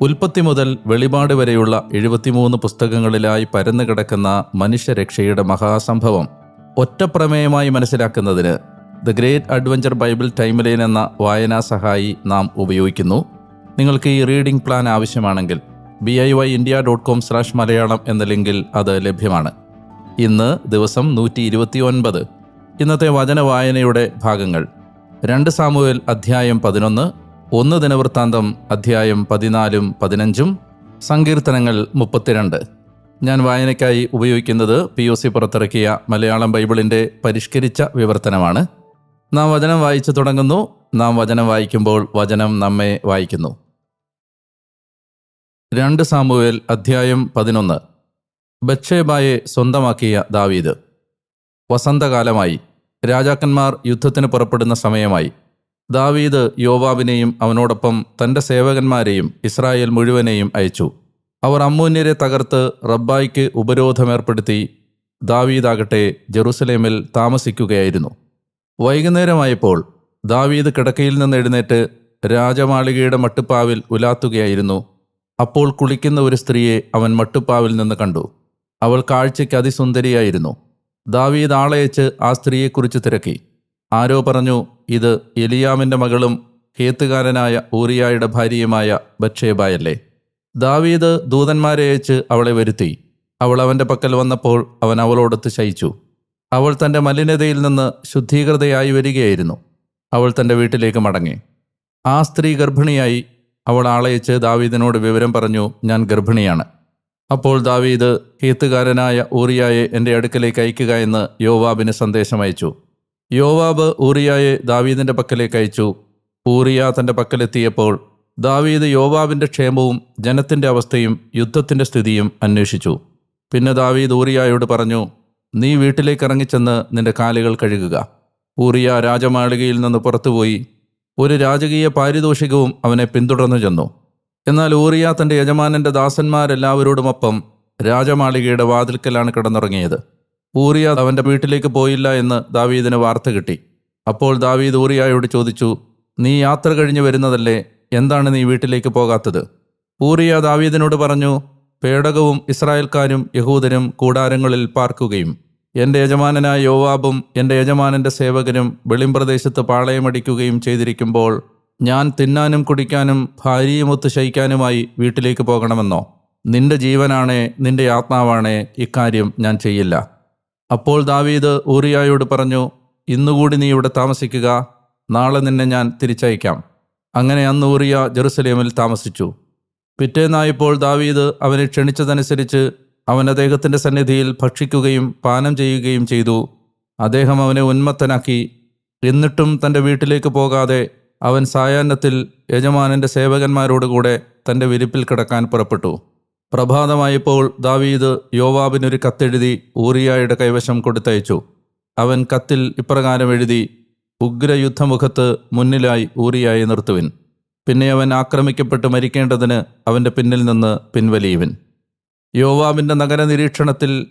ഉൽപ്പത്തി മുതൽ വെളിപാട് വരെയുള്ള എഴുപത്തിമൂന്ന് പുസ്തകങ്ങളിലായി പരന്നു കിടക്കുന്ന മനുഷ്യരക്ഷയുടെ മഹാസംഭവം ഒറ്റപ്രമേയമായി മനസ്സിലാക്കുന്നതിന് the great adventure Bible timeline എന്ന വായനാ സഹായി നാം ഉപയോഗിക്കുന്നു. നിങ്ങൾക്ക് ഈ റീഡിംഗ് പ്ലാൻ ആവശ്യമാണെങ്കിൽ B I Y India dot com slash Malayalam എന്ന ലിങ്കിൽ അത് ലഭ്യമാണ്. ഇന്ന് ദിവസം നൂറ്റി ഇരുപത്തി ഒൻപത് ഇന്നത്തെ വചന വായനയുടെ ഭാഗങ്ങൾ. രണ്ട് സാമുവേൽ അധ്യായം പതിനൊന്ന് ഒന്ന് ദിനവൃത്താന്തം അധ്യായം പതിനാലും പതിനഞ്ചും സങ്കീർത്തനങ്ങൾ മുപ്പത്തിരണ്ട്. ഞാൻ വായനയ്ക്കായി ഉപയോഗിക്കുന്നത് പി ഒ സി പുറത്തിറക്കിയ മലയാളം ബൈബിളിന്റെ പരിഷ്കരിച്ച വിവർത്തനമാണ്. നാം വചനം വായിച്ചു തുടങ്ങുന്നു. നാം വചനം വായിക്കുമ്പോൾ വചനം നമ്മെ വായിക്കുന്നു. രണ്ട് സാമുവേൽ അധ്യായം പതിനൊന്ന്. ബക്ഷേബായെ സ്വന്തമാക്കിയ ദാവീദ്. വസന്തകാലമായി. രാജാക്കന്മാർ യുദ്ധത്തിന് പുറപ്പെടുന്ന സമയമായി. ദാവീദ് യോവാബിനെയും അവനോടൊപ്പം തന്റെ സേവകന്മാരെയും ഇസ്രായേൽ മുഴുവനെയും അയച്ചു. അവർ അമ്മൂന്യരെ തകർത്ത് റബ്ബായിക്ക് ഉപരോധമേർപ്പെടുത്തി ദാവീദാകട്ടെ ജെറുസലേമിൽ താമസിക്കുകയായിരുന്നു. വൈകുന്നേരമായപ്പോൾ ദാവീദ് കിടക്കയിൽ നിന്ന് എഴുന്നേറ്റ് രാജമാളികയുടെ മട്ടുപ്പാവിൽ ഉലാത്തുകയായിരുന്നു. അപ്പോൾ കുളിക്കുന്ന ഒരു സ്ത്രീയെ അവൻ മട്ടുപ്പാവിൽ നിന്ന് കണ്ടു. അവൾ കാഴ്ചയ്ക്ക് അതിസുന്ദരിയായിരുന്നു. ദാവീദ് ആളയച്ച് ആ സ്ത്രീയെക്കുറിച്ച് തിരക്കി. ആരോ പറഞ്ഞു ഇത് എലിയാമിന്റെ മകളും ഹേത്തുകാരനായ ഊറിയായുടെ ഭാര്യയുമായ ബക്ഷേബായല്ലേ ദാവീദ് ദൂതന്മാരെ അയച്ച് അവളെ വരുത്തി. അവൾ അവന്റെ പക്കൽ വന്നപ്പോൾ അവൻ അവളോടൊത്ത് ശയിച്ചു. അവൾ തന്റെ മലിനതയിൽ നിന്ന് ശുദ്ധീകൃതയായി വരികയായിരുന്നു. അവൾ തന്റെ വീട്ടിലേക്ക് മടങ്ങി. ആ സ്ത്രീ ഗർഭിണിയായി. അവൾ ആളയച്ച് ദാവീദിനോട് വിവരം പറഞ്ഞു ഞാൻ ഗർഭിണിയാണ്. അപ്പോൾ ദാവീദ് ഹീത്തുകാരനായ ഊറിയായെ എന്റെ അടുക്കലേക്ക് അയക്കുക എന്ന് യോവാബിന് സന്ദേശം അയച്ചു. യോവാബ് ഊറിയായെ ദാവീദിന്റെ പക്കലേക്ക് അയച്ചു. ഊറിയ തന്റെ പക്കലെത്തിയപ്പോൾ ദാവീദ് യോവാബിന്റെ ക്ഷേമവും ജനത്തിന്റെ അവസ്ഥയും യുദ്ധത്തിന്റെ സ്ഥിതിയും അന്വേഷിച്ചു. പിന്നെ ദാവീദ് ഊറിയായോട് പറഞ്ഞു നീ വീട്ടിലേക്ക് ഇറങ്ങിച്ചെന്ന് നിന്റെ കാലുകൾ കഴുകുക. ഊറിയ രാജമാളികയിൽ നിന്ന് പുറത്തുപോയി. ഒരു രാജകീയ പാരിതോഷികവും അവനെ പിന്തുടർന്നു ചെന്നു. എന്നാൽ ഊറിയ തന്റെ യജമാനന്റെ ദാസന്മാരെല്ലാവരോടുമൊപ്പം രാജമാളികയുടെ വാതിൽക്കലാണ് കിടന്നുറങ്ങിയത്. ഊറിയ അവന്റെ വീട്ടിലേക്ക് പോയില്ല എന്ന് ദാവീദിന് വാർത്ത കിട്ടി. അപ്പോൾ ദാവീദ് ഊറിയായോട് ചോദിച്ചു നീ യാത്ര കഴിഞ്ഞു വരുന്നതല്ലേ? എന്താണ് നീ വീട്ടിലേക്ക് പോകാത്തത്? ഊറിയ ദാവീദിനോട് പറഞ്ഞു പേടകവും ഇസ്രായേൽക്കാരും യഹൂദരും കൂടാരങ്ങളിൽ പാർക്കുകയും എന്റെ യജമാനനായ യോവാബും എന്റെ യജമാനന്റെ സേവകരും വെളിമ്പ്രദേശത്ത് പാളയമടിക്കുകയും ചെയ്തിരിക്കുമ്പോൾ ഞാൻ തിന്നാനും കുടിക്കാനും ഭാര്യയുമൊത്ത് ശയിക്കാനുമായി വീട്ടിലേക്ക് പോകണമെന്നോ? നിന്റെ ജീവനാണേ നിന്റെ ആത്മാവാണേ ഇക്കാര്യം ഞാൻ ചെയ്യില്ല. അപ്പോൾ ദാവീദ് ഊറിയായോട് പറഞ്ഞു ഇന്നുകൂടി നീ ഇവിടെ താമസിക്കുക. നാളെ നിന്നെ ഞാൻ തിരിച്ചയക്കാം. അങ്ങനെ അന്ന് ഊറിയ ജെറുസലേമിൽ താമസിച്ചു. പിറ്റേന്നായപ്പോൾ ദാവീദ് അവനെ ക്ഷണിച്ചതനുസരിച്ച് അവൻ അദ്ദേഹത്തിന്റെ സന്നിധിയിൽ ഭക്ഷിക്കുകയും പാനം ചെയ്യുകയും ചെയ്തു. അദ്ദേഹം അവനെ ഉന്മത്തനാക്കി. എന്നിട്ടും തന്റെ വീട്ടിലേക്ക് പോകാതെ അവൻ സായാഹ്നത്തിൽ യജമാനന്റെ സേവകന്മാരോടുകൂടെ തന്റെ വിരിപ്പിൽ കിടക്കാൻ പുറപ്പെട്ടു. പ്രഭാതമായപ്പോൾ ദാവീദ് യോവാബിനൊരു കത്തെഴുതി ഊറിയായുടെ കൈവശം കൊടുത്തയച്ചു. അവൻ കത്തിൽ ഇപ്രകാരം എഴുതി ഉഗ്രയുദ്ധമുഖത്ത് മുന്നിലായി ഊറിയായി നിർത്തുവിൻ. പിന്നെ അവൻ ആക്രമിക്കപ്പെട്ട് മരിക്കേണ്ടതിന് അവന്റെ പിന്നിൽ നിന്ന് പിൻവലിയുവിൻ. യോവാബിന്റെ നഗര നിരീക്ഷണത്തിൽ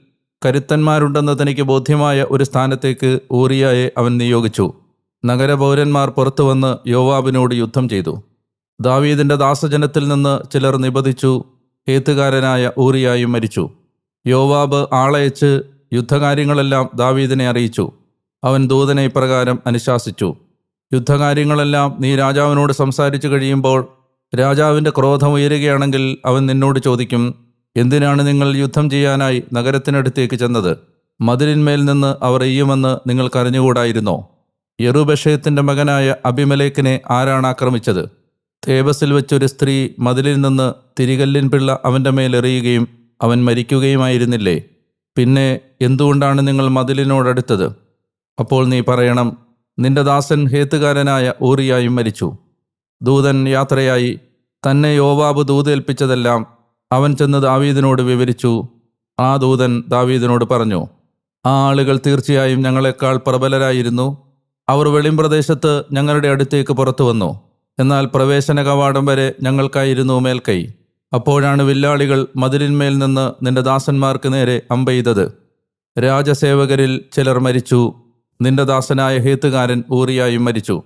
കരുത്തന്മാരുണ്ടെന്ന് തനിക്ക് ബോധ്യമായ ഒരു സ്ഥാനത്തേക്ക് ഊറിയായെ അവൻ നിയോഗിച്ചു. നഗരപൗരന്മാർ പുറത്തു വന്ന് യോവാബിനോട് യുദ്ധം ചെയ്തു. ദാവീദിന്റെ ദാസജനത്തിൽ നിന്ന് ചിലർ നിബന്ധിച്ചു ഹേത്തുകാരനായ ഊറിയായും മരിച്ചു. യോവാബ് ആളയച്ച് യുദ്ധകാര്യങ്ങളെല്ലാം ദാവീദിനെ അറിയിച്ചു. അവൻ ദൂതനെ ഇപ്രകാരം അനുശാസിച്ചു. യുദ്ധകാര്യങ്ങളെല്ലാം നീ രാജാവിനോട് സംസാരിച്ചു കഴിയുമ്പോൾ രാജാവിന്റെ ക്രോധം ഉയരുകയാണെങ്കിൽ അവൻ നിന്നോട് ചോദിക്കും എന്തിനാണ് നിങ്ങൾ യുദ്ധം ചെയ്യാനായി നഗരത്തിനടുത്തേക്ക് ചെന്നത്? മതിലിന്മേൽ നിന്ന് അവർ എയ്യുമെന്ന് നിങ്ങൾക്കറിഞ്ഞുകൂടായിരുന്നോ? യെറുബഷയത്തിന്റെ മകനായ അഭിമലേഖിനെ ആരാണ് ആക്രമിച്ചത്? തേബസിൽ വെച്ചൊരു സ്ത്രീ മതിലിൽ നിന്ന് തിരികല്ലിൻ പിള്ള അവന്റെ മേലെറിയുകയും അവൻ മരിക്കുകയുമായിരുന്നില്ലേ? പിന്നെ എന്തുകൊണ്ടാണ് നിങ്ങൾ മതിലിനോടടുത്തത് അപ്പോൾ നീ പറയണം നിന്റെ ദാസൻ ഹേത്തുകാരനായ ഊറിയായും മരിച്ചു. ദൂതൻ യാത്രയായി. തന്നെ യോവാബ് ദൂതേൽപ്പിച്ചതെല്ലാം അവൻ ചെന്ന് ദാവീദിനോട് വിവരിച്ചു. ആ ദൂതൻ ദാവീദിനോട് പറഞ്ഞു ആ ആളുകൾ തീർച്ചയായും ഞങ്ങളെക്കാൾ പ്രബലരായിരുന്നു. അവർ വെളിമ്പ്രദേശത്ത് ഞങ്ങളുടെ അടുത്തേക്ക് പുറത്തു വന്നു. എന്നാൽ പ്രവേശന കവാടം വരെ ഞങ്ങൾക്കായിരുന്നു മേൽക്കൈ. അപ്പോഴാണ് വില്ലാളികൾ മതിലിന്മേൽ നിന്ന് നിന്റെ ദാസന്മാർക്ക് നേരെ അമ്പെയ്തത് രാജസേവകരിൽ ചിലർ മരിച്ചു. നിന്റെ ദാസനായ ഹേത്തുകാരൻ ഊറിയായും മരിച്ചു.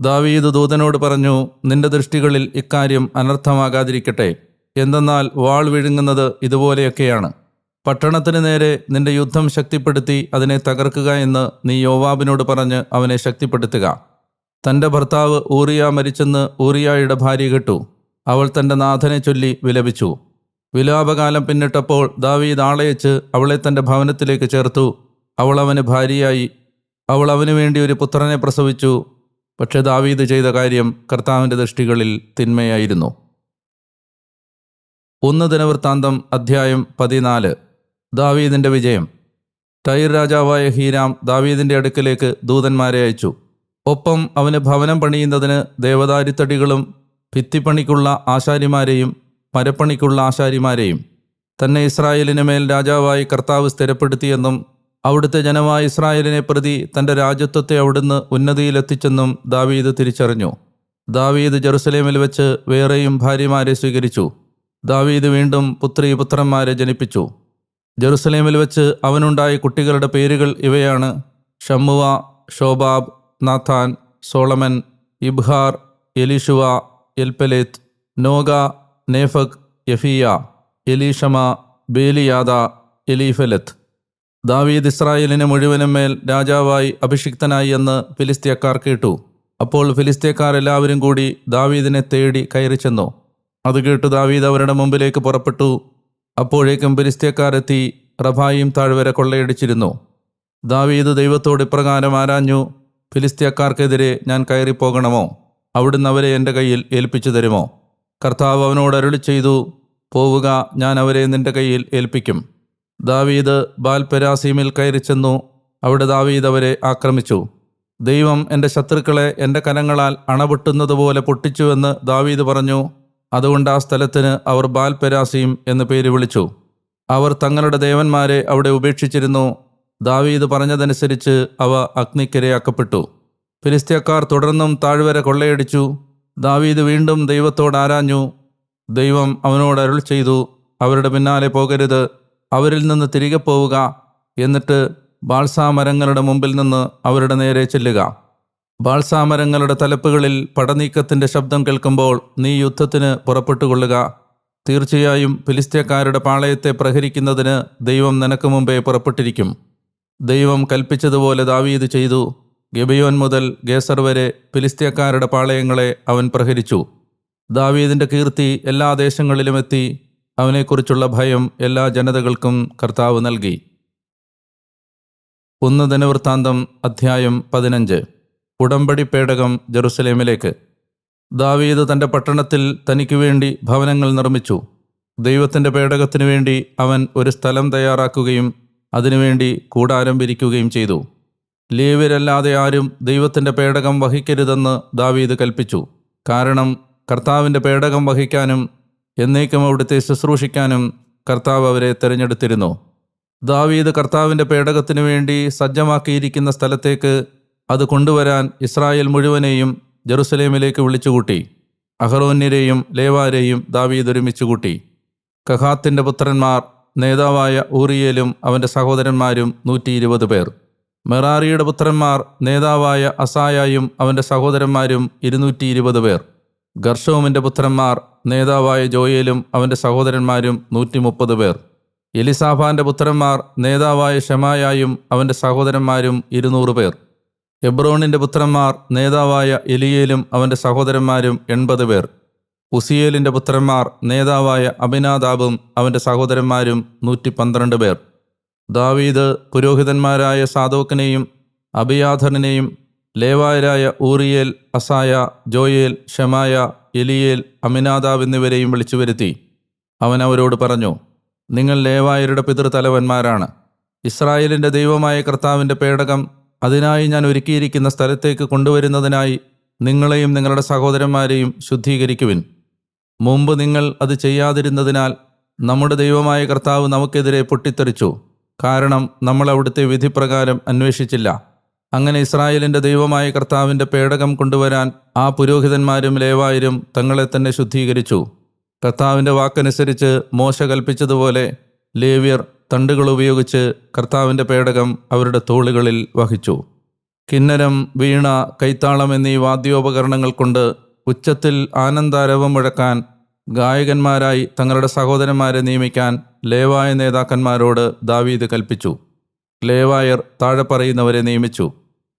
ദാവീദ് ദൂതനോട് പറഞ്ഞു നിന്റെ ദൃഷ്ടികളിൽ ഇക്കാര്യം അനർത്ഥമാകാതിരിക്കട്ടെ. എന്തെന്നാൽ വാൾ വിഴുങ്ങുന്നത് ഇതുപോലെയൊക്കെയാണ്. പട്ടണത്തിന് നേരെ നിന്റെ യുദ്ധം ശക്തിപ്പെടുത്തി അതിനെ തകർക്കുക എന്ന് നീ യോവാബിനോട് പറഞ്ഞ് അവനെ ശക്തിപ്പെടുത്തുക. തന്റെ ഭർത്താവ് ഊറിയ മരിച്ചെന്ന് ഊറിയായുടെ ഭാര്യ കെട്ടു. അവൾ തന്റെ നാഥനെ ചൊല്ലി വിലപിച്ചു. വിലാപകാലം പിന്നിട്ടപ്പോൾ ദാവീദ് ആളയച്ച് അവളെ തന്റെ ഭവനത്തിലേക്ക് ചേർത്തു. അവൾ അവന് ഭാര്യയായി. അവൾ അവന് വേണ്ടി ഒരു പുത്രനെ പ്രസവിച്ചു. പക്ഷെ ദാവീദ് ചെയ്ത കാര്യം കർത്താവിന്റെ ദൃഷ്ടികളിൽ തിന്മയായിരുന്നു. ഒന്ന് ദിനവൃത്താന്തം അധ്യായം പതിനാല്. ദാവീദിന്റെ വിജയം. ടൈർ രാജാവായ ഹീരാം ദാവീദിന്റെ അടുക്കലേക്ക് ദൂതന്മാരെ അയച്ചു. ഒപ്പം അവന് ഭവനം പണിയുന്നതിന് ദേവദാരിത്തടികളും ഭിത്തിപ്പണിക്കുള്ള ആശാരിമാരെയും മരപ്പണിക്കുള്ള ആശാരിമാരെയും തന്നെ ഇസ്രായേലിന് മേൽ രാജാവായി കർത്താവ് സ്ഥിരപ്പെടുത്തിയെന്നും അവിടുത്തെ ജനമായ ഇസ്രായേലിനെ പ്രതി തന്റെ രാജ്യത്വത്തെ അവിടുന്ന് ഉന്നതിയിലെത്തിച്ചെന്നും ദാവീദ് തിരിച്ചറിഞ്ഞു. ദാവീദ് ജെറുസലേമിൽ വെച്ച് വേറെയും ഭാര്യമാരെ സ്വീകരിച്ചു. ദാവീദ് വീണ്ടും പുത്രി പുത്രന്മാരെ ജനിപ്പിച്ചു. ജെറുസലേമിൽ വെച്ച് അവനുണ്ടായ കുട്ടികളുടെ പേരുകൾ ഇവയാണ് ഷമ്മുവ ഷോബാബ് നാഥാൻ സോളമൻ ഇബ്ഹാർ എലിഷുവ എൽപെലേത്ത് നോഗ നേഫക് യഫിയ എലീഷമ ബേലിയാദ എലീഫലത്ത്. ദാവീദ് ഇസ്രായേലിന് മുഴുവനും മേൽ രാജാവായി അഭിഷിക്തനായി എന്ന് ഫിലിസ്തീയക്കാർ കേട്ടു. അപ്പോൾ ഫിലിസ്തീയക്കാർ എല്ലാവരും കൂടി ദാവീദിനെ തേടി കയറി ചെന്നു. അത് കേട്ട് ദാവീദ് അവരുടെ മുമ്പിലേക്ക് പുറപ്പെട്ടു. അപ്പോഴേക്കും ഫിലിസ്തീയക്കാരെത്തി റഫായിം താഴ്വര കൊള്ളയടിച്ചിരുന്നു. ദാവീദ് ദൈവത്തോട് ഇപ്രകാരം ആരാഞ്ഞു ഫിലിസ്തീയക്കാർക്കെതിരെ ഞാൻ കയറിപ്പോകണമോ? അവിടുന്ന് അവരെ എന്റെ കയ്യിൽ ഏൽപ്പിച്ചു തരുമോ? കർത്താവ് അവനോട് അരുളി ചെയ്തു പോവുക ഞാൻ അവരെ നിന്റെ കയ്യിൽ ഏൽപ്പിക്കും. ദാവീദ് ബാൽപെരാസീമിൽ കയറി ചെന്നു അവിടെ ദാവീദ് അവരെ ആക്രമിച്ചു. ദൈവം എന്റെ ശത്രുക്കളെ എന്റെ കനങ്ങളാൽ അണപൊട്ടുന്നതുപോലെ പൊട്ടിച്ചുവെന്ന് ദാവീദ് പറഞ്ഞു. അതുകൊണ്ട് ആ സ്ഥലത്തിന് അവർ ബാൽപെരാസീം എന്ന് പേര് വിളിച്ചു. അവർ തങ്ങളുടെ ദേവന്മാരെ അവിടെ ഉപേക്ഷിച്ചിരുന്നു. ദാവീദ് പറഞ്ഞതനുസരിച്ച് അവ അഗ്നിക്കിരയാക്കപ്പെട്ടു. ഫിലിസ്തീയക്കാർ തുടർന്നും താഴ്വര കൊള്ളയടിച്ചു. ദാവീദ് വീണ്ടും ദൈവത്തോട് ആരാഞ്ഞു. ദൈവം അവനോട് അരുൾ ചെയ്തു അവരുടെ പിന്നാലെ പോകരുത് അവരിൽ നിന്ന് തിരികെ പോവുക എന്നിട്ട് ബാൾസാമരങ്ങളുടെ മുമ്പിൽ നിന്ന് അവരുടെ നേരെ ചെല്ലുക. ബാൾസാമരങ്ങളുടെ തലപ്പുകളിൽ പടനീക്കത്തിന്റെ ശബ്ദം കേൾക്കുമ്പോൾ നീ യുദ്ധത്തിന് പുറപ്പെട്ടുകൊള്ളുക. തീർച്ചയായും ഫിലിസ്തീയക്കാരുടെ പാളയത്തെ പ്രഹരിക്കുന്നതിന് ദൈവം നിനക്ക് മുമ്പേ പുറപ്പെട്ടിരിക്കും. ദൈവം കൽപ്പിച്ചതുപോലെ ദാവീദ് ചെയ്തു. ഗബിയോൻ മുതൽ ഗേസർ വരെ ഫിലിസ്തീയക്കാരുടെ പാളയങ്ങളെ അവൻ പ്രഹരിച്ചു. ദാവീദിന്റെ കീർത്തി എല്ലാ ദേശങ്ങളിലും എത്തി. അവനെക്കുറിച്ചുള്ള ഭയം എല്ലാ ജനതകൾക്കും കർത്താവ് നൽകി. ഒന്ന് ദിനവൃത്താന്തം അധ്യായം പതിനഞ്ച്. ഉടമ്പടി പേടകം ജെറുസലേമിലേക്ക്. ദാവീദ് തന്റെ പട്ടണത്തിൽ തനിക്ക് വേണ്ടി ഭവനങ്ങൾ നിർമ്മിച്ചു. ദൈവത്തിന്റെ പേടകത്തിനു വേണ്ടി അവൻ ഒരു സ്ഥലം തയ്യാറാക്കുകയും അതിനുവേണ്ടി കൂടാരം വിരിക്കുകയും ചെയ്തു. ലേവ്യരല്ലാതെ ആരും ദൈവത്തിന്റെ പേടകം വഹിക്കരുതെന്ന് ദാവീദ് കൽപ്പിച്ചു. കാരണം കർത്താവിന്റെ പേടകം വഹിക്കാനും എന്നേക്കും അവിടുത്തെ ശുശ്രൂഷിക്കാനും കർത്താവ് അവരെ തിരഞ്ഞെടുത്തിരുന്നു. ദാവീദ് കർത്താവിന്റെ പേടകത്തിനു വേണ്ടി സജ്ജമാക്കിയിരിക്കുന്ന സ്ഥലത്തേക്ക് അത് കൊണ്ടുവരാൻ ഇസ്രായേൽ മുഴുവനെയും ജെറുസലേമിലേക്ക് വിളിച്ചുകൂട്ടി. അഹറോന്യരെയും ലേവാരെയും ദാവീദ് ഒരുമിച്ചുകൂട്ടി. കഹാത്തിന്റെ പുത്രന്മാർ നേതാവായ ഊറിയേലും അവന്റെ സഹോദരന്മാരും നൂറ്റി ഇരുപത് പേർ. മെറാറിയുടെ പുത്രന്മാർ നേതാവായ അസായായും അവന്റെ സഹോദരന്മാരും ഇരുന്നൂറ്റി ഇരുപത് പേർ. ഗർഷവുമിന്റെ പുത്രന്മാർ നേതാവായ ജോയേലും അവന്റെ സഹോദരന്മാരും നൂറ്റി മുപ്പത് പേർ. എലിസാഫാന്റെ പുത്രന്മാർ നേതാവായ ഷമായായും അവന്റെ സഹോദരന്മാരും ഇരുന്നൂറ് പേർ. എബ്രോണിന്റെ പുത്രന്മാർ നേതാവായ എലിയേലും അവന്റെ സഹോദരന്മാരും എൺപത് പേർ. ഉസിയേലിന്റെ പുത്രന്മാർ നേതാവായ അഭിനാദാബും അവന്റെ സഹോദരന്മാരും നൂറ്റി പന്ത്രണ്ട് പേർ. ദാവീദ് പുരോഹിതന്മാരായ സാദോക്കിനെയും അബിയാധറിനെയും ലേവായരായ Uriel Asaiah Joel Shemaiah Eliel Amminadab എന്നിവരെയും വിളിച്ചു വരുത്തി. അവൻ അവരോട് പറഞ്ഞു നിങ്ങൾ ലേവായരുടെ പിതൃതലവന്മാരാണ്. ഇസ്രായേലിന്റെ ദൈവമായ കർത്താവിന്റെ പേടകം അതിനായി ഞാൻ ഒരുക്കിയിരിക്കുന്ന സ്ഥലത്തേക്ക് കൊണ്ടുവരുന്നതിനായി നിങ്ങളെയും നിങ്ങളുടെ സഹോദരന്മാരെയും ശുദ്ധീകരിക്കുവിൻ. മുമ്പ് നിങ്ങൾ അത് ചെയ്യാതിരുന്നതിനാൽ നമ്മുടെ ദൈവമായ കർത്താവ് നമുക്കെതിരെ പൊട്ടിത്തെറിച്ചു. കാരണം നമ്മൾ അവിടുത്തെ വിധിപ്രകാരം അന്വേഷിച്ചില്ല. അങ്ങനെ ഇസ്രായേലിന്റെ ദൈവമായ കർത്താവിന്റെ പേടകം കൊണ്ടുവരാൻ ആ പുരോഹിതന്മാരും ലേവായരും തങ്ങളെ തന്നെ ശുദ്ധീകരിച്ചു. കർത്താവിന്റെ വാക്കനുസരിച്ച് മോശ കൽപ്പിച്ചതുപോലെ ലേവ്യർ തണ്ടുകൾ ഉപയോഗിച്ച് കർത്താവിന്റെ പേടകം അവരുടെ തോളുകളിൽ വഹിച്ചു. കിന്നരം വീണ കൈത്താളം എന്നീ വാദ്യോപകരണങ്ങൾ കൊണ്ട് ഉച്ചത്തിൽ ആനന്ദാരവം മുഴക്കാൻ ഗായകന്മാരായി തങ്ങളുടെ സഹോദരന്മാരെ നിയമിക്കാൻ ലേവായ നേതാക്കന്മാരോട് ദാവീദ് കൽപ്പിച്ചു. ലേവായർ താഴെ പറയുന്നവരെ നിയമിച്ചു.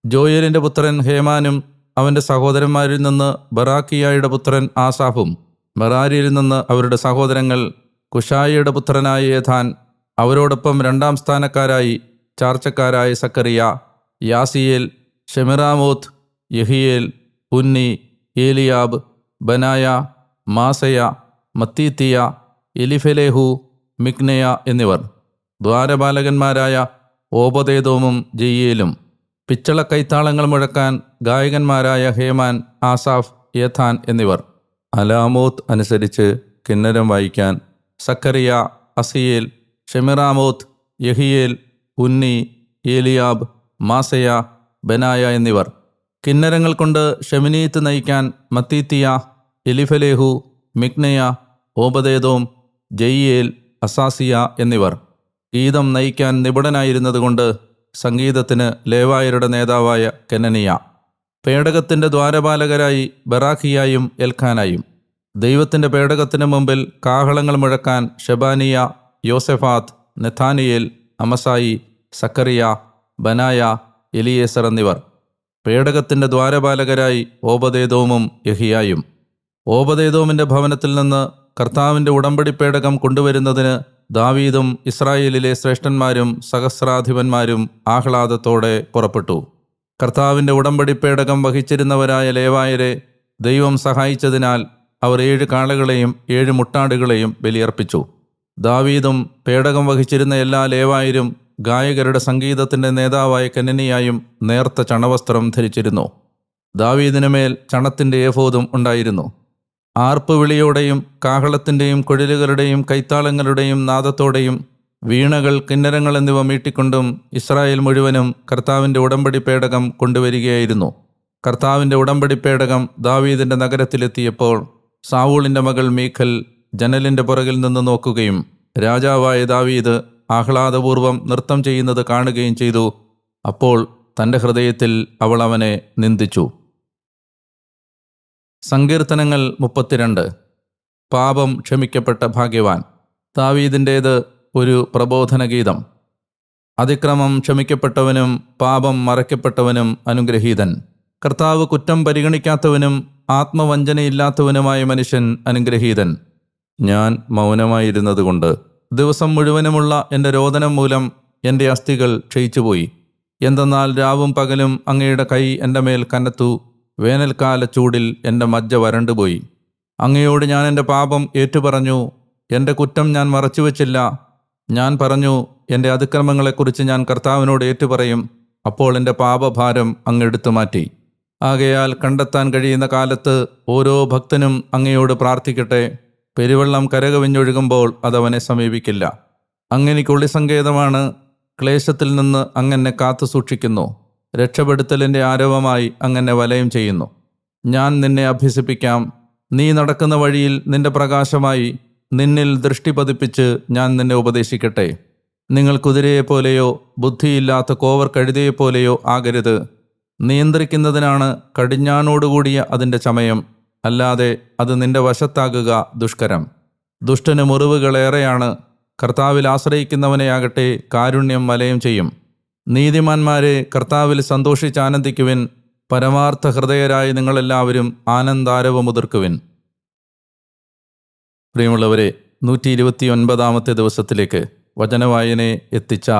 ജോയലിന്റെ പുത്രൻ ഹേമാനും അവന്റെ സഹോദരന്മാരിൽ നിന്ന് ബറാക്കിയായുടെ പുത്രൻ ആസാഫും മെറാരിയിൽ നിന്ന് അവരുടെ സഹോദരങ്ങൾ കുഷായിയുടെ പുത്രനായ ഏഥാൻ അവരോടൊപ്പം രണ്ടാം സ്ഥാനക്കാരായി ചാർച്ചക്കാരായ Zechariah Jaaziel Shemiramoth Jehiel Unni Eliab Benaiah Maaseiah Mattithiah Elipheleh മിഗ്നയ എന്നിവർ. ദ്വാരപാലകന്മാരായ ഓപതേതോമും ജയ്യേലും. പിച്ചള കൈത്താളങ്ങൾ മുഴക്കാൻ ഗായകന്മാരായ ഹേമാൻ ആസാഫ് യഥാൻ എന്നിവർ. അലാമോത്ത് അനുസരിച്ച് കിന്നരം വായിക്കാൻ Zechariah Aziel Shemiramoth Jehiel Unni Eliab Maaseiah Benaiah എന്നിവർ. കിന്നരങ്ങൾ കൊണ്ട് ഷെമിനീത്ത് നയിക്കാൻ മത്തീത്തിയ എലിഫലേഹു മിഗ്നയ ഓബദേദോം ജയ്യേൽ അസാസിയ എന്നിവർ. ഗീതം നയിക്കാൻ നിപുണനായിരുന്നതുകൊണ്ട് സംഗീതത്തിന് ലേവായരുടെ നേതാവായ കെനനിയ. പേടകത്തിന്റെ ദ്വാരപാലകരായി ബറാഖിയായും എൽഖാനായും. ദൈവത്തിന്റെ പേടകത്തിന് മുമ്പിൽ കാഹളങ്ങൾ മുഴക്കാൻ ഷെബാനിയ യോസെഫാത്ത് നെഥാനിയേൽ അമസായി സക്കറിയ ബനായ എലിയേസർ എന്നിവർ. പേടകത്തിന്റെ ദ്വാരപാലകരായി ഓപദേദോമും യഹിയായും. ഓപദേദോമിന്റെ ഭവനത്തിൽ നിന്ന് കർത്താവിന്റെ ഉടമ്പടി പേടകം കൊണ്ടുവരുന്നതിന് ദാവീദും ഇസ്രായേലിലെ ശ്രേഷ്ഠന്മാരും സഹസ്രാധിപന്മാരും ആഹ്ലാദത്തോടെ പുറപ്പെട്ടു. കർത്താവിന്റെ ഉടമ്പടി പേടകം വഹിച്ചിരുന്നവരായ ലേവായരെ ദൈവം സഹായിച്ചതിനാൽ അവർ ഏഴ് കാളകളെയും ഏഴ് മുട്ടാടുകളെയും ബലിയർപ്പിച്ചു. ദാവീദും പേടകം വഹിച്ചിരുന്ന എല്ലാ ലേവായരും ഗായകരുടെ സംഗീതത്തിന്റെ നേതാവായ കനനിയായും നേർത്ത ചണവസ്ത്രം ധരിച്ചിരുന്നു. ദാവീദിനുമേൽ ചണത്തിന്റെ ഏഫോദും ഉണ്ടായിരുന്നു. ആർപ്പ് കാഹളത്തിന്റെയും കുഴലുകളുടെയും കൈത്താളങ്ങളുടെയും നാദത്തോടെയും വീണകൾ കിന്നരങ്ങൾ എന്നിവ മീട്ടിക്കൊണ്ടും ഇസ്രായേൽ മുഴുവനും കർത്താവിന്റെ ഉടമ്പടി പേടകം കൊണ്ടുവരികയായിരുന്നു. കർത്താവിന്റെ ഉടമ്പടി പേടകം ദാവീദിന്റെ നഗരത്തിലെത്തിയപ്പോൾ സാവൂളിന്റെ മകൾ മീഖൽ ജനലിന്റെ പുറകിൽ നിന്ന് നോക്കുകയും രാജാവായ ദാവീദ് ആഹ്ലാദപൂർവം നൃത്തം ചെയ്യുന്നത് കാണുകയും ചെയ്തു. അപ്പോൾ തന്റെ ഹൃദയത്തിൽ അവൾ അവനെ നിന്ദിച്ചു. സങ്കീർത്തനങ്ങൾ മുപ്പത്തിരണ്ട്. പാപം ക്ഷമിക്കപ്പെട്ട ഭാഗ്യവാൻ. താവീദിന്റേത് ഒരു പ്രബോധന ഗീതം അതിക്രമം ക്ഷമിക്കപ്പെട്ടവനും പാപം മറയ്ക്കപ്പെട്ടവനും അനുഗ്രഹീതൻ. കർത്താവ് കുറ്റം പരിഗണിക്കാത്തവനും ആത്മവഞ്ചനയില്ലാത്തവനുമായ മനുഷ്യൻ അനുഗ്രഹീതൻ. ഞാൻ മൗനമായിരുന്നതുകൊണ്ട് ദിവസം മുഴുവനുമുള്ള എന്റെ രോദനം മൂലം എന്റെ അസ്ഥികൾ ക്ഷയിച്ചുപോയി. എന്തെന്നാൽ രാവും പകലും അങ്ങയുടെ കൈ എന്റെ മേൽ കനത്തു. വേനൽക്കാല ചൂടിൽ എന്റെ മജ്ജ വരണ്ടുപോയി. അങ്ങയോട് ഞാൻ എന്റെ പാപം ഏറ്റുപറഞ്ഞു. എന്റെ കുറ്റം ഞാൻ മറച്ചുവെച്ചില്ല. ഞാൻ പറഞ്ഞു എന്റെ അതിക്രമങ്ങളെക്കുറിച്ച് ഞാൻ കർത്താവിനോട് ഏറ്റുപറയും. അപ്പോൾ എന്റെ പാപഭാരം അങ്ങെടുത്തു മാറ്റി. ആകയാൽ കണ്ടെത്താൻ കഴിയുന്ന കാലത്ത് ഓരോ ഭക്തനും അങ്ങയോട് പ്രാർത്ഥിക്കട്ടെ. പെരുവെള്ളം കരകവിഞ്ഞൊഴുകുമ്പോൾ അതവനെ സമീപിക്കില്ല. അങ്ങനെക്കുള്ളി സങ്കേതമാണ് ക്ലേശത്തിൽ നിന്ന് അങ്ങനെ കാത്തു സൂക്ഷിക്കുന്നു രക്ഷപ്പെടുത്തലിന്റെ ആരവമായി അങ്ങനെ വലയം ചെയ്യുന്നു. ഞാൻ നിന്നെ അഭ്യസിപ്പിക്കാം. നീ നടക്കുന്ന വഴിയിൽ നിന്റെ പ്രകാശമായി നിന്നിൽ ദൃഷ്ടി പതിപ്പിച്ച് ഞാൻ നിന്നെ ഉപദേശിക്കട്ടെ. നിങ്ങൾ കുതിരയെപ്പോലെയോ ബുദ്ധിയില്ലാത്ത കോവർ കഴുതയെപ്പോലെയോ ആകരുത്. നിയന്ത്രിക്കുന്നതിനാണ് കടിഞ്ഞാണോടുകൂടിയ അതിന്റെ ചമയം. അല്ലാതെ അത് നിന്റെ വശത്താകുക ദുഷ്കരം. ദുഷ്ടന് മുറിവുകളേറെയാണ്. കർത്താവിൽ ആശ്രയിക്കുന്നവനെയാകട്ടെ കാരുണ്യം വലയം ചെയ്യും. നീതിമാന്മാരെ കർത്താവിൽ സന്തോഷിച്ചാനന്ദിക്കുവിൻ പരമാർത്ഥ ഹൃദയരായ നിങ്ങളെല്ലാവരും ആനന്ദാരവമുതിർക്കുവിൻ. പ്രിയമുള്ളവരെ നൂറ്റി ഇരുപത്തി ഒൻപതാമത്തെ ദിവസത്തിലേക്ക് വചനവായനയെ എത്തിച്ച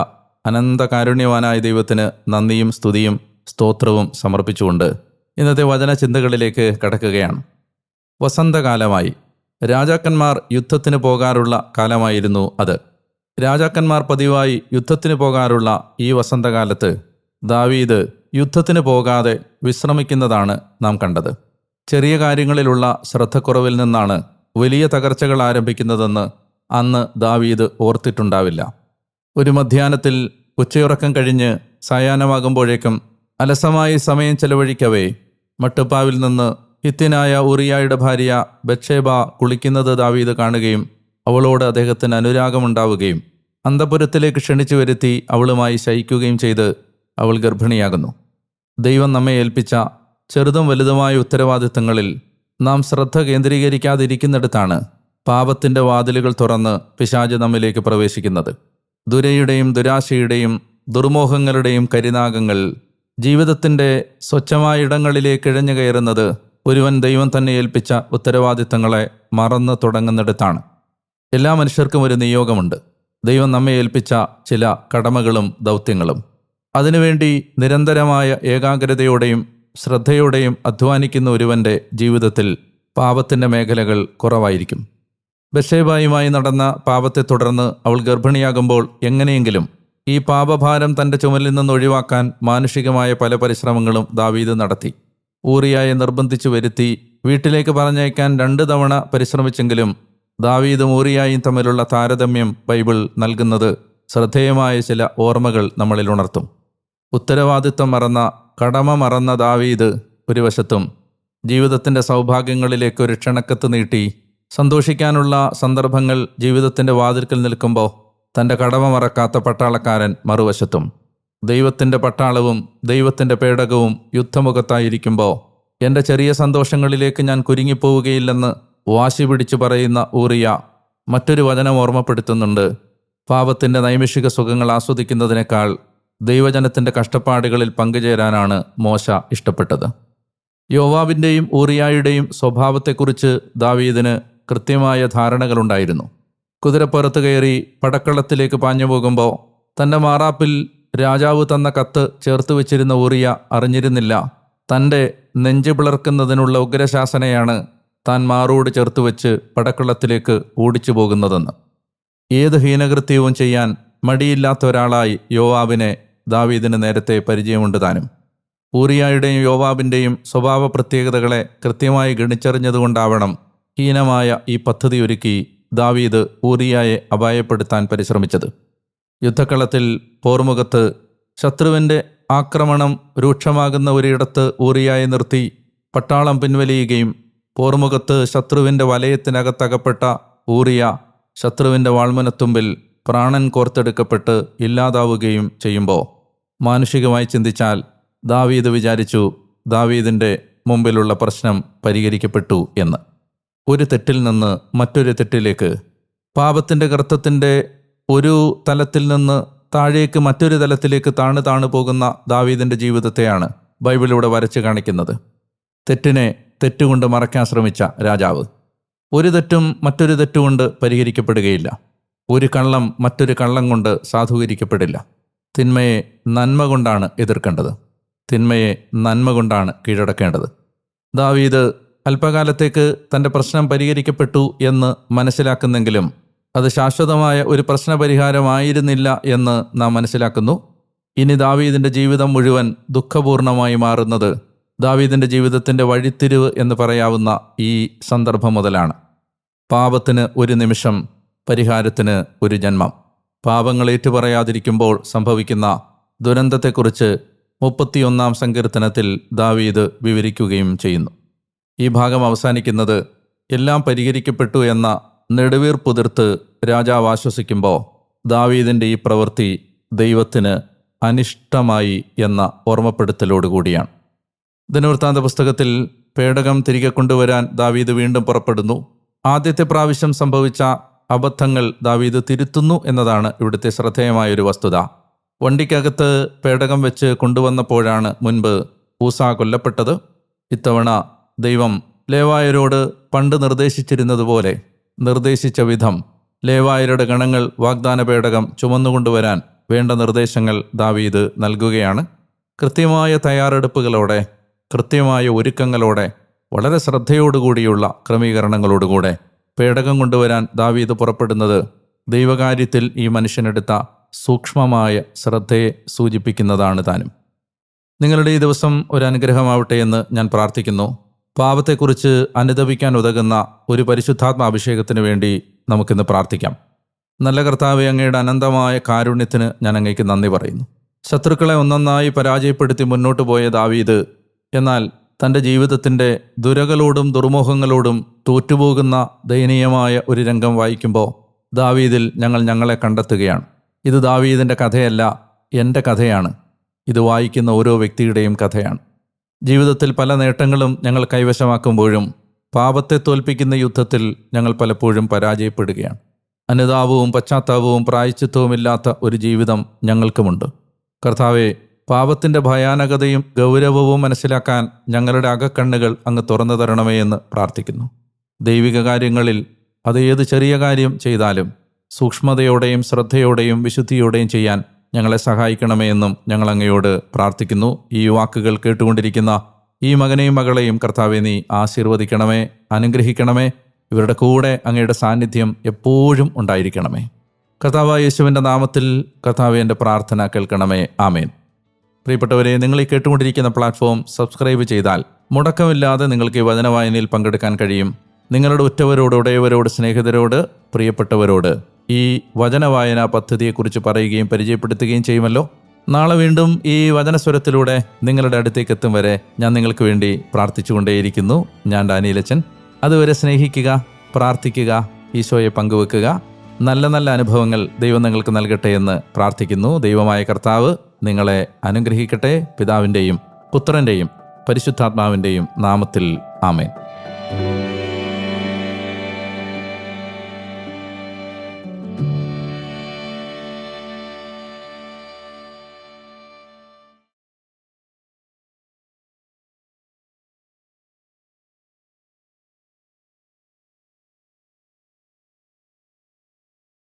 അനന്തകാരുണ്യവാനായ ദൈവത്തിന് നന്ദിയും സ്തുതിയും സ്തോത്രവും സമർപ്പിച്ചുകൊണ്ട് ഇന്നത്തെ വചന ചിന്തകളിലേക്ക് കടക്കുകയാണ്. വസന്തകാലമായി. രാജാക്കന്മാർ യുദ്ധത്തിന് പോകാറുള്ള കാലമായിരുന്നു അത്. രാജാക്കന്മാർ പതിവായി യുദ്ധത്തിന് പോകാറുള്ള ഈ വസന്തകാലത്ത് ദാവീദ് യുദ്ധത്തിന് പോകാതെ വിശ്രമിക്കുന്നതാണ് നാം കണ്ടത്. ചെറിയ കാര്യങ്ങളിലുള്ള ശ്രദ്ധക്കുറവിൽ നിന്നാണ് വലിയ തകർച്ചകൾ ആരംഭിക്കുന്നതെന്ന് അന്ന് ദാവീദ് ഓർത്തിട്ടുണ്ടാവില്ല. ഒരു മധ്യാഹ്നത്തിൽ ഉച്ചയുറക്കം കഴിഞ്ഞ് സായാഹ്നമാകുമ്പോഴേക്കും അലസമായി സമയം ചെലവഴിക്കവേ മട്ടുപ്പാവിൽ നിന്ന് ഹിത്തിനായ ഉറിയായുടെ ഭാര്യ ബക്ഷേബ കുളിക്കുന്നത് ദാവീദ് കാണുകയും അവളോട് അദ്ദേഹത്തിന് അനുരാഗമുണ്ടാവുകയും അന്തപുരത്തിലേക്ക് ക്ഷണിച്ചു വരുത്തി അവളുമായി ശയിക്കുകയും ചെയ്ത് അവൾ ഗർഭിണിയാകുന്നു. ദൈവം നമ്മെ ഏൽപ്പിച്ച ചെറുതും വലുതുമായ ഉത്തരവാദിത്തങ്ങളിൽ നാം ശ്രദ്ധ കേന്ദ്രീകരിക്കാതിരിക്കുന്നിടത്താണ് പാപത്തിന്റെ വാതിലുകൾ തുറന്ന് പിശാജ് നമ്മിലേക്ക് പ്രവേശിക്കുന്നത്. ദുരയുടെയും ദുരാശയുടെയും ദുർമോഹങ്ങളുടെയും കരിനാഗങ്ങൾ ജീവിതത്തിന്റെ സ്വച്ഛമായ ഇടങ്ങളിലേക്ക് ഇഴഞ്ഞു കയറുന്നത് ഒരുവൻ ദൈവം തന്നെ ഏൽപ്പിച്ച ഉത്തരവാദിത്തങ്ങളെ മറന്നു തുടങ്ങുന്നിടത്താണ്. എല്ലാ മനുഷ്യർക്കും ഒരു നിയോഗമുണ്ട്. ദൈവം നമ്മെ ഏൽപ്പിച്ച ചില കടമകളും ദൗത്യങ്ങളും. അതിനുവേണ്ടി നിരന്തരമായ ഏകാഗ്രതയോടെയും ശ്രദ്ധയോടെയും അധ്വാനിക്കുന്ന ഒരുവന്റെ ജീവിതത്തിൽ പാപത്തിന്റെ മേഖലകൾ കുറവായിരിക്കും. ബഷേബായുമായി നടന്ന പാപത്തെ തുടർന്ന് അവൾ ഗർഭിണിയാകുമ്പോൾ എങ്ങനെയെങ്കിലും ഈ പാപഭാരം തന്റെ ചുമലിൽ നിന്ന് ഒഴിവാക്കാൻ മാനുഷികമായ പല പരിശ്രമങ്ങളും ദാവീദ് നടത്തി. ഊറിയായെ നിർബന്ധിച്ചു വരുത്തി വീട്ടിലേക്ക് പറഞ്ഞയക്കാൻ രണ്ട് തവണ പരിശ്രമിച്ചെങ്കിലും ദാവീദും ഊറിയായും തമ്മിലുള്ള താരതമ്യം ബൈബിൾ നൽകുന്നത് ശ്രദ്ധേയമായ ചില ഓർമ്മകൾ നമ്മളിൽ ഉണർത്തും. ഉത്തരവാദിത്വം മറന്ന കടമ മറന്ന ദാവീദ് ഒരു വശത്തും ജീവിതത്തിന്റെ സൗഭാഗ്യങ്ങളിലേക്ക് ഒരു ക്ഷണക്കത്ത് നീട്ടി. സന്തോഷിക്കാനുള്ള സന്ദർഭങ്ങൾ ജീവിതത്തിന്റെ വാതിൽക്കൽ നിൽക്കുമ്പോൾ തന്റെ കടമ മറക്കാത്ത പട്ടാളക്കാരൻ മറുവശത്തും. ദൈവത്തിന്റെ പട്ടാളവും ദൈവത്തിന്റെ പേടകവും യുദ്ധമുഖത്തായിരിക്കുമ്പോൾ എന്റെ ചെറിയ സന്തോഷങ്ങളിലേക്ക് ഞാൻ കുരുങ്ങിപ്പോവുകയില്ലെന്ന് വാശി പിടിച്ചു പറയുന്ന ഊറിയ മറ്റൊരു വചനം ഓർമ്മപ്പെടുത്തുന്നുണ്ട്. പാപത്തിന്റെ നൈമിഷിക സുഖങ്ങൾ ആസ്വദിക്കുന്നതിനേക്കാൾ ദൈവജനത്തിന്റെ കഷ്ടപ്പാടുകളിൽ പങ്കുചേരാനാണ് മോശ ഇഷ്ടപ്പെട്ടത്. യോവാബിന്റെയും ഊറിയായുടെയും സ്വഭാവത്തെക്കുറിച്ച് ദാവീദിന് കൃത്യമായ ധാരണകളുണ്ടായിരുന്നു. കുതിരപ്പുറത്ത് കയറി പടക്കളത്തിലേക്ക് പാഞ്ഞു പോകുമ്പോൾ തന്റെ മാറാപ്പിൽ രാജാവ് തന്ന കത്ത് ചേർത്ത് വെച്ചിരുന്ന ഊറിയ അറിഞ്ഞിരുന്നില്ല. തന്റെ നെഞ്ചു പിളർക്കുന്നതിനുള്ള ഉഗ്രശാസനയാണ് താൻ മാറോട് ചേർത്ത് വെച്ച് പടക്കളത്തിലേക്ക് ഓടിച്ചു പോകുന്നതെന്ന് ഏത് ഹീനകൃത്യവും ചെയ്യാൻ മടിയില്ലാത്ത ഒരാളായി യോവാവിനെ ദാവീദിന് നേരത്തെ പരിചയമുണ്ട് താനും. ഊറിയായുടെയും യോവാബിന്റെയും സ്വഭാവ പ്രത്യേകതകളെ കൃത്യമായി ഗണിച്ചറിഞ്ഞതുകൊണ്ടാവണം ഹീനമായ ഈ പദ്ധതി ഒരുക്കി ദാവീദ് ഊറിയായെ അപായപ്പെടുത്താൻ പരിശ്രമിച്ചത്. യുദ്ധക്കളത്തിൽ പോർമുഖത്ത് ശത്രുവിന്റെ ആക്രമണം രൂക്ഷമാകുന്ന ഒരിടത്ത് ഊറിയായെ നിർത്തി പട്ടാളം പിൻവലിയുകയും പോർമുഖത്ത് ശത്രുവിന്റെ വലയത്തിനകത്തകപ്പെട്ട ഊറിയ ശത്രുവിന്റെ വാൾമനത്തുമ്പിൽ പ്രാണൻ കോർത്തെടുക്കപ്പെട്ട് ഇല്ലാതാവുകയും ചെയ്യുമ്പോൾ മാനുഷികമായി ചിന്തിച്ചാൽ ദാവീദ് വിചാരിച്ചു ദാവീദിന്റെ മുമ്പിലുള്ള പ്രശ്നം പരിഹരിക്കപ്പെട്ടു എന്ന്. ഒരു തെറ്റിൽ നിന്ന് മറ്റൊരു തെറ്റിലേക്ക്. പാപത്തിന്റെ കർത്തത്തിന്റെ ഒരു തലത്തിൽ നിന്ന് താഴേക്ക് മറ്റൊരു തലത്തിലേക്ക് താണു താണു പോകുന്ന ദാവീദിന്റെ ജീവിതത്തെയാണ് ബൈബിളിലൂടെ വരച്ച് കാണിക്കുന്നത്. തെറ്റിനെ തെറ്റുകൊണ്ട് മറയ്ക്കാൻ ശ്രമിച്ച രാജാവ്. ഒരു തെറ്റും മറ്റൊരു തെറ്റുകൊണ്ട് പരിഹരിക്കപ്പെടുകയില്ല. ഒരു കള്ളം മറ്റൊരു കള്ളം കൊണ്ട് സാധൂകരിക്കപ്പെടില്ല. തിന്മയെ നന്മ കൊണ്ടാണ് എതിർക്കേണ്ടത്. തിന്മയെ നന്മ കൊണ്ടാണ് കീഴടക്കേണ്ടത്. ദാവീദ് അല്പകാലത്തേക്ക് തന്റെ പ്രശ്നം പരിഹരിക്കപ്പെട്ടു എന്ന് മനസ്സിലാക്കുന്നെങ്കിലും അത് ശാശ്വതമായ ഒരു പ്രശ്നപരിഹാരമായിരുന്നില്ല എന്ന് നാം മനസ്സിലാക്കുന്നു. ഇനി ദാവീദിന്റെ ജീവിതം മുഴുവൻ ദുഃഖപൂർണമായി മാറുന്നത് ദാവീദിന്റെ ജീവിതത്തിന്റെ വഴിത്തിരിവ് എന്ന് പറയാവുന്ന ഈ സന്ദർഭം മുതലാണ്. പാപത്തിന് ഒരു നിമിഷം പരിഹാരത്തിന് ഒരു ജന്മം. പാപങ്ങൾ ഏറ്റുപറയാതിരിക്കുമ്പോൾ സംഭവിക്കുന്ന ദുരന്തത്തെക്കുറിച്ച് മുപ്പത്തിയൊന്നാം സങ്കീർത്തനത്തിൽ ദാവീദ് വിവരിക്കുകയും ചെയ്യുന്നു. ഈ ഭാഗം അവസാനിക്കുന്നത് എല്ലാം പരിഹരിക്കപ്പെട്ടു എന്ന നെടുവീർപ്പുതിർത്ത് രാജാവ് ആശ്വസിക്കുമ്പോൾ ദാവീദിന്റെ ഈ പ്രവൃത്തി ദൈവത്തിന് അനിഷ്ടമായി എന്ന ഓർമ്മപ്പെടുത്തലോടുകൂടിയാണ്. ദിനവൃത്താന്ത പുസ്തകത്തിൽ പേടകം തിരികെ കൊണ്ടുവരാൻ ദാവീദ് വീണ്ടും പുറപ്പെടുന്നു. ആദ്യത്തെ പ്രാവശ്യം സംഭവിച്ച അബദ്ധങ്ങൾ ദാവീദ് തിരുത്തുന്നു എന്നതാണ് ഇവിടുത്തെ ശ്രദ്ധേയമായ ഒരു വസ്തുത. വണ്ടിക്കകത്ത് പേടകം വെച്ച് കൊണ്ടുവന്നപ്പോഴാണ് മുൻപ് ഊസ കൊല്ലപ്പെട്ടത്. ഇത്തവണ ദൈവം ലേവായരോട് പണ്ട് നിർദ്ദേശിച്ചിരുന്നതുപോലെ നിർദ്ദേശിച്ച വിധം ലേവായരുടെ ഗണങ്ങൾ വാഗ്ദാന പേടകം ചുമന്നുകൊണ്ടുവരാൻ വേണ്ട നിർദ്ദേശങ്ങൾ ദാവീദ് നൽകുകയാണ്. കൃത്യമായ തയ്യാറെടുപ്പുകളോടെ കൃത്യമായ ഒരുക്കങ്ങളോടെ വളരെ ശ്രദ്ധയോടുകൂടിയുള്ള ക്രമീകരണങ്ങളോടുകൂടെ പേടകം കൊണ്ടുവരാൻ ദാവീദ് പുറപ്പെടുന്നത് ദൈവകാര്യത്തിൽ ഈ മനുഷ്യനെടുത്ത സൂക്ഷ്മമായ ശ്രദ്ധയെ സൂചിപ്പിക്കുന്നതാണ് താനും. നിങ്ങളുടെ ഈ ദിവസം ഒരു അനുഗ്രഹമാവട്ടെ എന്ന് ഞാൻ പ്രാർത്ഥിക്കുന്നു. പാപത്തെക്കുറിച്ച് അനുദപിക്കാൻ ഉതകുന്ന ഒരു പരിശുദ്ധാത്മ അഭിഷേകത്തിന് വേണ്ടി നമുക്കിന്ന് പ്രാർത്ഥിക്കാം. നല്ല കർത്താവ് അങ്ങയുടെ അനന്തമായ കാരുണ്യത്തിന് ഞാൻ അങ്ങേക്ക് നന്ദി പറയുന്നു. ശത്രുക്കളെ ഒന്നൊന്നായി പരാജയപ്പെടുത്തി മുന്നോട്ട് പോയ ദാവീദ് എന്നാൽ തന്റെ ജീവിതത്തിന്റെ ദുരകളോടും ദുർമുഖങ്ങളോടും തോറ്റുപോകുന്ന ദയനീയമായ ഒരു രംഗം വായിക്കുമ്പോൾ ദാവീദിൽ ഞങ്ങൾ ഞങ്ങളെ കണ്ടെത്തുകയാണ്. ഇത് ദാവീദിന്റെ കഥയല്ല എന്റെ കഥയാണ്. ഇത് വായിക്കുന്ന ഓരോ വ്യക്തിയുടെയും കഥയാണ്. ജീവിതത്തിൽ പല നേട്ടങ്ങളും ഞങ്ങൾ കൈവശമാക്കുമ്പോഴും പാപത്തെ തോൽപ്പിക്കുന്ന യുദ്ധത്തിൽ ഞങ്ങൾ പലപ്പോഴും പരാജയപ്പെടുകയാണ്. അനുതാപവും പശ്ചാത്താപവും പ്രായച്ചിത്വവും ഇല്ലാത്ത ഒരു ജീവിതം ഞങ്ങൾക്കുമുണ്ട്. കർത്താവെ പാപത്തിന്റെ ഭയാനകതയും ഗൗരവവും മനസ്സിലാക്കാൻ ഞങ്ങളുടെ അകക്കണ്ണുകൾ അങ്ങ് തുറന്നു തരണമേ എന്ന് പ്രാർത്ഥിക്കുന്നു. ദൈവിക കാര്യങ്ങളിൽ അത് ഏത് ചെറിയ കാര്യം ചെയ്താലും സൂക്ഷ്മതയോടെയും ശ്രദ്ധയോടെയും വിശുദ്ധിയോടെയും ചെയ്യാൻ ഞങ്ങളെ സഹായിക്കണമേ എന്നും ഞങ്ങൾ അങ്ങയോട് പ്രാർത്ഥിക്കുന്നു. ഈ വാക്കുകൾ കേട്ടുകൊണ്ടിരിക്കുന്ന ഈ മകനെയും മകളെയും കർത്താവെ നീ ആശീർവദിക്കണമേ അനുഗ്രഹിക്കണമേ. ഇവരുടെ കൂടെ അങ്ങയുടെ സാന്നിധ്യം എപ്പോഴും ഉണ്ടായിരിക്കണമേ. കർത്താവ് യേശുവിന്റെ നാമത്തിൽ കർത്താവ് എന്റെ പ്രാർത്ഥന കേൾക്കണമേ. ആമേൻ. പ്രിയപ്പെട്ടവരെ നിങ്ങൾ ഈ കേട്ടുകൊണ്ടിരിക്കുന്ന പ്ലാറ്റ്ഫോം സബ്സ്ക്രൈബ് ചെയ്താൽ മുടക്കമില്ലാതെ നിങ്ങൾക്ക് ഈ വചനവായനയിൽ പങ്കെടുക്കാൻ കഴിയും. നിങ്ങളുടെ ഉറ്റവരോട് ഉടയവരോട് സ്നേഹിതരോട് പ്രിയപ്പെട്ടവരോട് ഈ വചനവായന പദ്ധതിയെക്കുറിച്ച് പറയുകയും പരിചയപ്പെടുത്തുകയും ചെയ്യുമല്ലോ. നാളെ വീണ്ടും ഈ വചനസ്വരത്തിലൂടെ നിങ്ങളുടെ അടുത്തേക്ക് എത്തും വരെ ഞാൻ നിങ്ങൾക്ക് വേണ്ടി പ്രാർത്ഥിച്ചുകൊണ്ടേയിരിക്കുന്നു. ഞാൻ ഡാനിയിലച്ചൻ അതുവരെ സ്നേഹിക്കുക പ്രാർത്ഥിക്കുക ഈശോയെ പങ്കുവെക്കുക. നല്ല നല്ല അനുഭവങ്ങൾ ദൈവം നിങ്ങൾക്ക് നൽകട്ടെ എന്ന് പ്രാർത്ഥിക്കുന്നു. ദൈവമായ കർത്താവ് നിങ്ങളെ അനുഗ്രഹിക്കട്ടെ പിതാവിന്റെയും പുത്രന്റെയും പരിശുദ്ധാത്മാവിന്റെയും നാമത്തിൽ ആമേൻ.